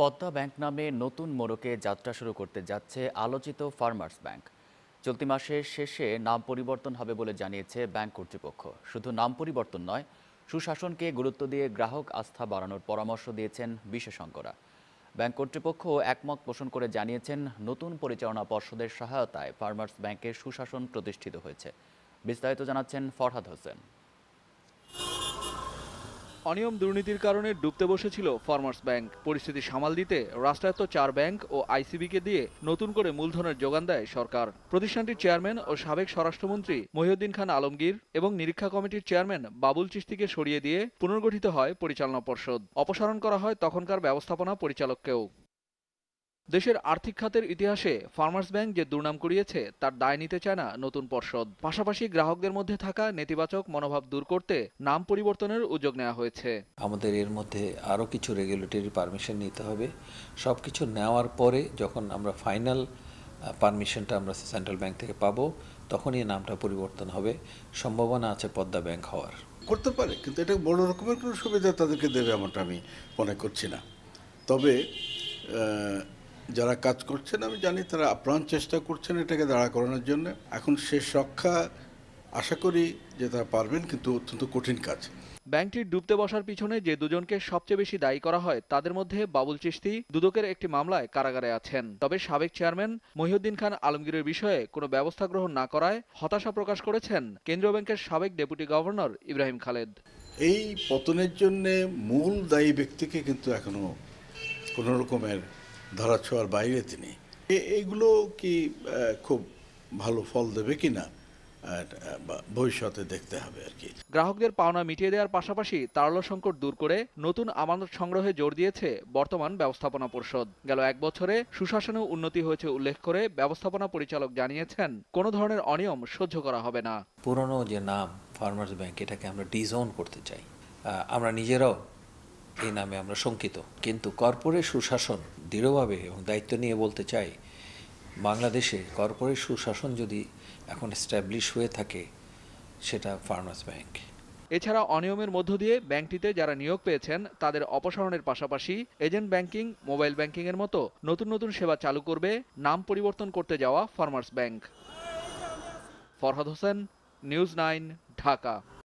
Padma bank নামে নতুন মোড়কে যাত্রা শুরু করতে যাচ্ছে আলোচিত ফার্মার্স ব্যাংক। চলতি মাসের শেষে নাম পরিবর্তন হবে বলে জানিয়েছে ব্যাংক কর্তৃপক্ষ। শুধু নাম পরিবর্তন নয়, সুশাসনকে গুরুত্ব দিয়ে গ্রাহক আস্থা বাড়ানোর পরামর্শ দিয়েছেন বিশেষজ্ঞরা। ব্যাংক কর্তৃপক্ষ একমত পোষণ করে জানিয়েছেন, নতুন পরিচালনা পর্ষদের সহায়তায় ফার্মার্স ব্যাংকের সুশাসন প্রতিষ্ঠিত হয়েছে। বিস্তারিত জানাচ্ছেন ফরহাদ হোসেন। অনিয়ম দুর্নীতির কারণে ডুবতে বসেছিল ফার্মার্স ব্যাংক পরিস্থিতি সামাল দিতে রাষ্ট্রায়ত্ত চার ব্যাংক ও আইসিবিকে দিয়ে নতুন করে মূলধনের যোগান দেয় সরকার। প্রতিষ্ঠানটির চেয়ারম্যান ও সাবেক স্বরাষ্ট্রমন্ত্রী মহিউদ্দিন খান আলমগীর এবং নিরীক্ষা কমিটির চেয়ারম্যান বাবুল চিস্তিকে সরিয়ে দিয়ে পুনর্গঠিত হয় পরিচালনা পর্ষদ। অপসারণ করা হয় তখনকার ব্যবস্থাপনা পরিচালককেও। দেশের আর্থিক খাতের ইতিহাসে ফার্মার্স ব্যাংক যে দুর্নাম করিয়েছে তার দায় নিতে চায় না নতুন পর্ষদ। পাশাপাশি গ্রাহকদের মধ্যে থাকা নেতিবাচক মনোভাব দূর করতে নাম পরিবর্তনের উদ্যোগ নেওয়া হয়েছে। আমাদের এর মধ্যে আরও কিছু রেগুলেটরি পারমিশন নিতে হবে। সব কিছু নেওয়ার পরে যখন আমরা ফাইনাল পারমিশনটা আমরা সেন্ট্রাল ব্যাংক থেকে পাবো তখনই নামটা পরিবর্তন হবে। সম্ভাবনা আছে পদ্মা ব্যাংক হওয়ার। করতে পারে কিন্তু এটা বড় রকমের কোনো সুবিধা তাদেরকে দেবে এমনটা আমি মনে করছি না। তবে যারা কাজ করছেন আমি জানি তারা আপ্রাণ চেষ্টা করছেন এটাকে দাঁড়া করানোর জন্য। এখন শেষ রক্ষা আশা করি যে তারা পারবেন কিন্তু অত্যন্ত কঠিন কাজ। ব্যাংকটির ডুবতে বসার পিছনে যে দুজনকে সবচেয়ে বেশি দায়ী করা হয় তাদের মধ্যে বাবুল চিস্তি দুদকের একটি মামলায় কারাগারে আছেন। তবে সাবেক চেয়ারম্যান মহিউদ্দিন খান আলমগীরের বিষয়ে কোনো ব্যবস্থা গ্রহণ না করায় হতাশা প্রকাশ করেছেন কেন্দ্রীয় ব্যাংকের সাবেক ডেপুটি গভর্নর ইব্রাহিম খালেদ। এই পতনের জন্যে মূল দায়ী ব্যক্তিকে কিন্তু এখনও কোনো রকমের ধরাছোঁয়ার বাইরে তিনি। এ- এইগুলো কি খুব ভালো ফল দেবে কি না? আর, আহ, বা- ভবিষ্যতে দেখতে হবে আর কি। গ্রাহকদের পাওনা মিটিয়ে দেওয়ার পাশাপাশি তারল্য সংকট দূর করে নতুন আমানত সংগ্রহে জোর দিয়েছে বর্তমান ব্যবস্থাপনা পরিষদ। গেল এক বছরে সুশাসনেও উন্নতি হয়েছে উল্লেখ করে ব্যবস্থাপনা পরিচালক জানিয়েছেন কোনো ধরনের অনিয়ম সহ্য করা হবে না। পুরনো যে নাম ফার্মার্স ব্যাংক এটাকে আমরা ডিজোন করতে চাই। আমরা নিজেরাও এই নামে আমরা শঙ্কিত। কিন্তু কর্পোরেট সুশাসন দৃঢ়ভাবে এবং দায়িত্ব নিয়ে বলতে চাই, বাংলাদেশে কর্পোরেট সুশাসন যদি এখন এস্টাবলিশ হয়ে থাকে, সেটা ফার্মার্স ব্যাংক এছাড়া অনিয়মের মধ্য দিয়ে ব্যাংকটিতে যারা নিয়োগ পেয়েছেন, তাদের অপসারণের পাশাপাশি এজেন্ট ব্যাংকিং, মোবাইল ব্যাংকিং এর মতো নতুন নতুন সেবা চালু করবে নাম পরিবর্তন করতে যাওয়া farmers bank Farhad Hossain news nine Dhaka.